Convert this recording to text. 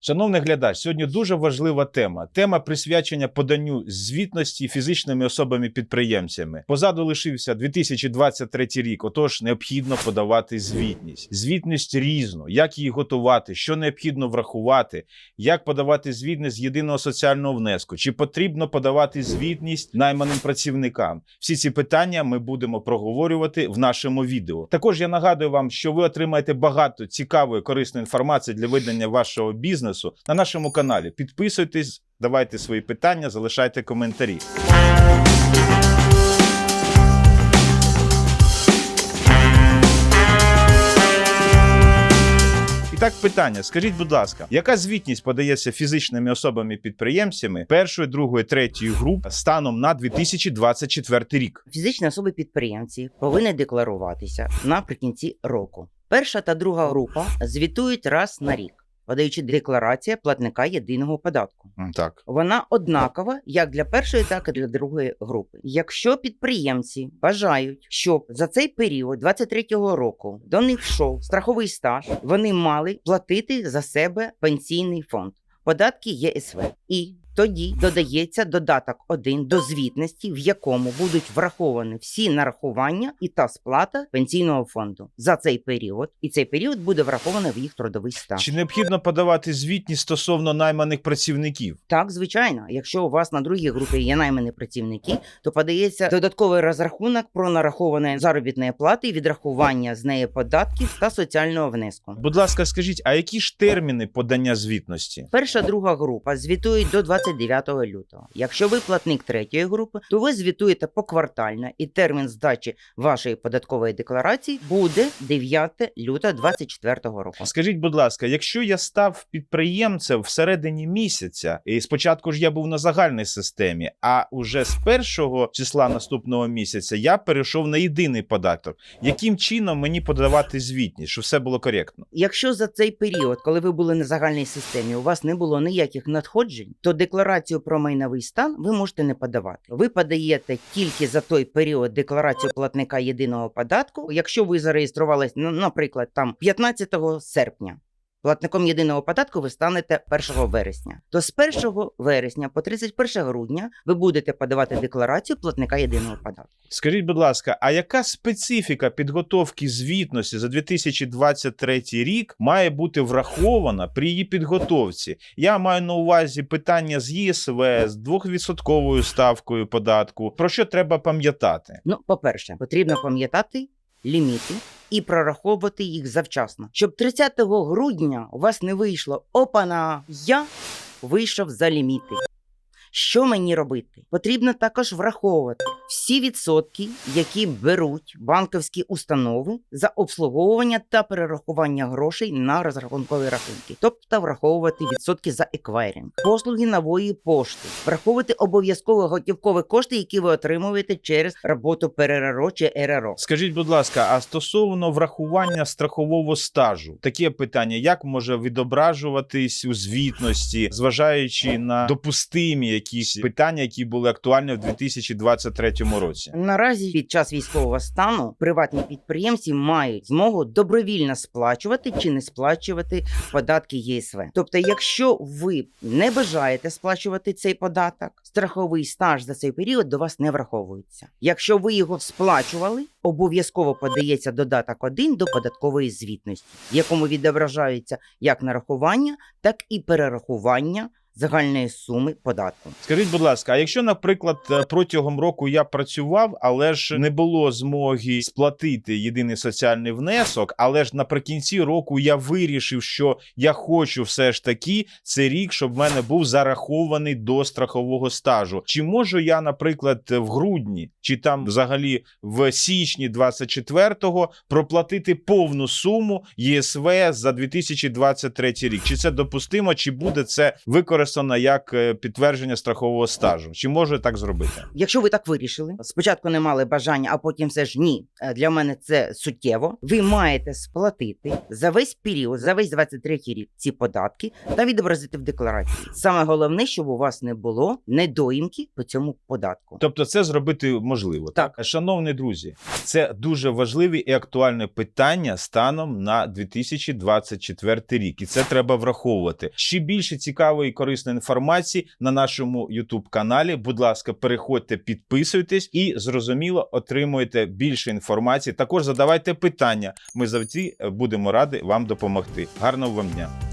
Шановний глядач, сьогодні дуже важлива тема. Тема присвячення поданню звітності фізичними особами-підприємцями. Позаду лишився 2023 рік. Отож, необхідно подавати звітність. Звітність різну, як її готувати, що необхідно врахувати, як подавати звітність з єдиного соціального внеску, чи потрібно подавати звітність найманим працівникам. Всі ці питання ми будемо проговорювати в нашому відео. Також я нагадую вам, що ви отримаєте багато цікавої корисної інформації для ведення вашого бізнесу на нашому каналі. Підписуйтесь, давайте свої питання, залишайте коментарі. Так, питання: скажіть, будь ласка, яка звітність подається фізичними особами-підприємцями першої, другої, третьої груп станом на 2024 рік? Фізичні особи-підприємці повинні декларуватися наприкінці року. Перша та друга група звітують раз на рік, подаючи декларація платника єдиного податку. Так. Вона однакова як для першої, так і для другої групи. Якщо підприємці бажають, щоб за цей період 23-го року до них йшов страховий стаж, вони мали платити за себе пенсійний фонд, податки ЄСВ. І тоді додається додаток 1 до звітності, в якому будуть враховані всі нарахування і та сплата пенсійного фонду за цей період. І цей період буде врахований в їх трудовий стаж. Чи необхідно подавати звітність стосовно найманих працівників? Так, звичайно, якщо у вас на другій групі є наймані працівники, то подається додатковий розрахунок про нараховані заробітної плати, відрахування з неї податків та соціального внеску. Будь ласка, скажіть, а які ж терміни подання звітності? Перша друга група звітують до 29 лютого. Якщо ви платник третьої групи, то ви звітуєте поквартально, і термін здачі вашої податкової декларації буде 9 лютого 2024 року. Скажіть, будь ласка, якщо я став підприємцем всередині місяця, і спочатку ж я був на загальній системі, а уже з першого числа наступного місяця я перейшов на єдиний податок. Яким чином мені подавати звітність, щоб все було коректно? Якщо за цей період, коли ви були на загальній системі, у вас не було ніяких надходжень, то декларацію про майновий стан ви можете не подавати. Ви подаєте тільки за той період декларацію платника єдиного податку, якщо ви зареєструвалися, ну, наприклад, там 15 серпня. Платником єдиного податку ви станете 1 вересня. То з 1 вересня по 31 грудня ви будете подавати декларацію платника єдиного податку. Скажіть, будь ласка, а яка специфіка підготовки звітності за 2023 рік має бути врахована при її підготовці? Я маю на увазі питання з ЄСВ, з 2% ставкою податку. Про що треба пам'ятати? Ну, по-перше, потрібно пам'ятати ліміти і прораховувати їх завчасно, щоб 30 грудня у вас не вийшло опана, я вийшов за ліміти. Що мені робити? Потрібно також враховувати всі відсотки, які беруть банківські установи за обслуговування та перерахування грошей на розрахункові рахунки, тобто враховувати відсотки за еквайринг, послуги нової пошти, враховувати обов'язково готівкові кошти, які ви отримуєте через роботу ПРРО чи РРО. Скажіть, будь ласка, а стосовно врахування страхового стажу, таке питання: як може відображуватись у звітності, зважаючи на допустимі якісь питання, які були актуальні в 2023 році? Наразі під час військового стану приватні підприємці мають змогу добровільно сплачувати чи не сплачувати податки ЄСВ. Тобто, якщо ви не бажаєте сплачувати цей податок, страховий стаж за цей період до вас не враховується. Якщо ви його сплачували, обов'язково подається додаток 1 до податкової звітності, в якому відображаються як нарахування, так і перерахування загальної суми податку. Скажіть, будь ласка, а якщо, наприклад, е, протягом року я працював, але ж не було змоги сплатити єдиний соціальний внесок, але ж наприкінці року я вирішив, що я хочу все ж таки цей рік, щоб в мене був зарахований до страхового стажу. Чи можу я, наприклад, в грудні чи там взагалі в січні 24-го проплатити повну суму ЄСВ за 2023 рік? Чи це допустимо, чи буде це використано? Використано як е, підтвердження страхового стажу. Чи може так зробити? Якщо ви так вирішили, спочатку не мали бажання, а потім все ж ні. е, Для мене це суттєво. Ви маєте сплатити за весь період, за весь 23 рік ці податки та відобразити в декларації. Саме головне, щоб у вас не було недоїмки по цьому податку. Тобто, це зробити можливо. Так. шановні друзі, це дуже важливе і актуальне питання станом на 2024 рік, і це треба враховувати. Ще більше цікавої корисної інформації на нашому youtube каналі. Будь ласка, переходьте, підписуйтесь і зрозуміло отримуєте більше інформації. Також задавайте питання. Ми завжди е, будемо раді вам допомогти. Гарного вам дня.